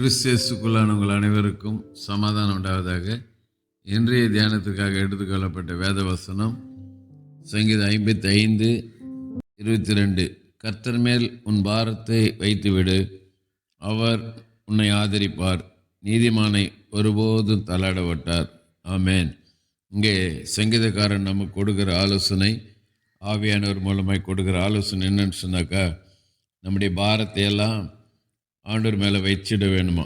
கிறிஸ்தியஸுக்குள்ளான உங்கள் அனைவருக்கும் சமாதானம் உண்டாவதாக. இன்றைய தியானத்துக்காக எடுத்துக்கொள்ளப்பட்ட வேத வசனம் சங்கீதம் ஐம்பத்தி ஐந்து இருபத்தி ரெண்டு கர்த்தர் மேல் உன் பாரத்தை வைத்துவிடு அவர் உன்னை ஆதரிப்பார். நீதிமானை ஒருபோதும் தள்ளாட ஆமேன். இங்கே சங்கீதக்காரன் நமக்கு கொடுக்குற ஆலோசனை ஆவியானவர் மூலமாக கொடுக்குற ஆலோசனை என்னன்னு சொன்னாக்கா நம்முடைய பாரத்தை எல்லாம் ஆண்டவர் மேலே வச்சிட வேணுமா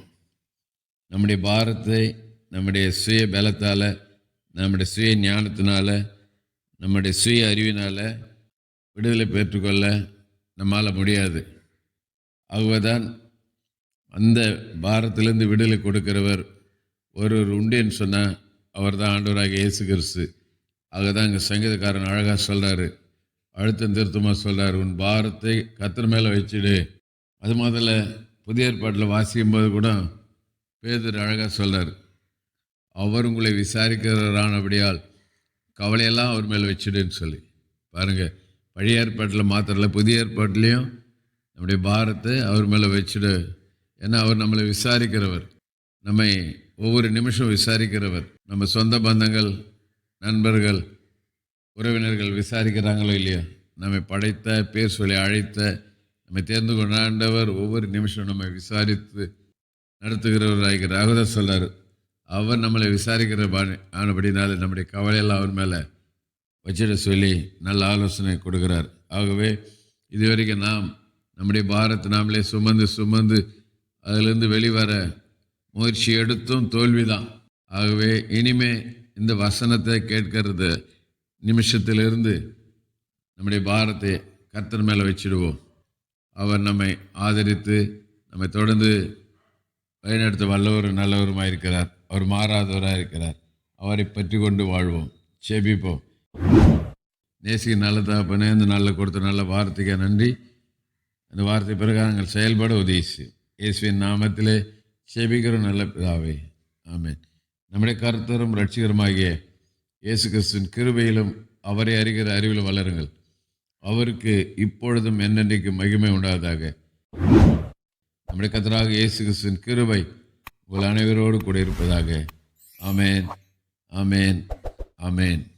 நம்முடைய பாரத்தை நம்முடைய சுய பலத்தால் நம்முடைய சுய ஞானத்தினால நம்முடைய சுய அறிவினால் விடுதலை பெற்றுக்கொள்ள நம்மால் முடியாது. ஆகவேதான் அந்த பாரத்திலேருந்து விடுதலை கொடுக்கிறவர் ஒருவர் உண்டுன்னு சொன்னால் அவர் தான் ஆண்டவராக இயேசு கிறிஸ்து ஆக தான் இங்கே சங்கீதக்காரன் அழகாக சொல்கிறாரு அழுத்தம் திருத்தமாக சொல்கிறார் உன் பாரத்தை கத்திர மேலே வச்சுடு அது முதல்ல புதிய ஏற்பாட்டில் வாசிக்கும் போது கூட பேதர் அழகாக சொல்கிறார் அவர் உங்களை விசாரிக்கிறவரானபடியால் கவலையெல்லாம் அவர் மேலே வச்சிடுன்னு சொல்லி. பாருங்கள் பழைய ஏற்பாட்டில் மாத்திரல புதிய ஏற்பாட்டிலையும் நம்முடைய பாரத்தை அவர் மேலே வச்சிடு. ஏன்னா அவர் நம்மளை விசாரிக்கிறவர். நம்மை ஒவ்வொரு நிமிஷம் விசாரிக்கிறவர். நம்ம சொந்த பந்தங்கள் நண்பர்கள் உறவினர்கள் விசாரிக்கிறாங்களோ இல்லையா நம்மை படைத்த பேர் சொல்லி அழைத்த நம்மை தேர்ந்து கொண்டாண்டவர் ஒவ்வொரு நிமிஷம் நம்மை விசாரித்து நடத்துகிறவராக அகத சொல்றார். அவர் நம்மளை விசாரிக்கிற பாணி ஆனபடினால நம்முடைய கவலையெல்லாம் அவர் மேலே வச்சிட சொல்லி நல்ல ஆலோசனை கொடுக்கிறார். ஆகவே இதுவரைக்கும் நாம் நம்முடைய பாரத் நாமளே சுமந்து சுமந்து அதிலிருந்து வெளிவர முயற்சி எடுத்தும் தோல்விதான். ஆகவே இனிமே இந்த வசனத்தை கேட்கறது நிமிஷத்திலிருந்து நம்முடைய பாரத்தை கர்த்தர் மேலே வச்சிடுவோம். அவர் நம்மை ஆதரித்து நம்மை தொடர்ந்து வழிநடத்த வல்லவரும் நல்லவருமாக இருக்கிறார். அவர் மாறாதவராக இருக்கிறார். அவரை பற்றி கொண்டு வாழ்வோம். செபிப்போம் நேசிக்கு நல்ல தகப்பனே இந்த நல்ல கொடுத்த நல்ல வார்த்தைக்கு நன்றி. அந்த வார்த்தை பிறகு நாங்கள் செயல்பட உதவி இயேசுவின் நாமத்திலே செபிக்கிறோம் நல்ல பிதாவே. ஆமேன். நம்முடைய கருத்தரும் ரட்சிகரமாகிய இயேசு கிறிஸ்துவின் கிருபையிலும் அவரை அறிகிற அறிவிலும் வளருங்கள். அவருக்கு இப்பொழுதும் என்னென்றைக்கு மகிமை உண்டாவதாக? நம்முடைய கத்தராக இயேசு கிறிஸ்துவின் கிருவை உங்கள் அனைவரோடு கூட இருப்பதாக. ஆமேன். ஆமேன். ஆமேன்.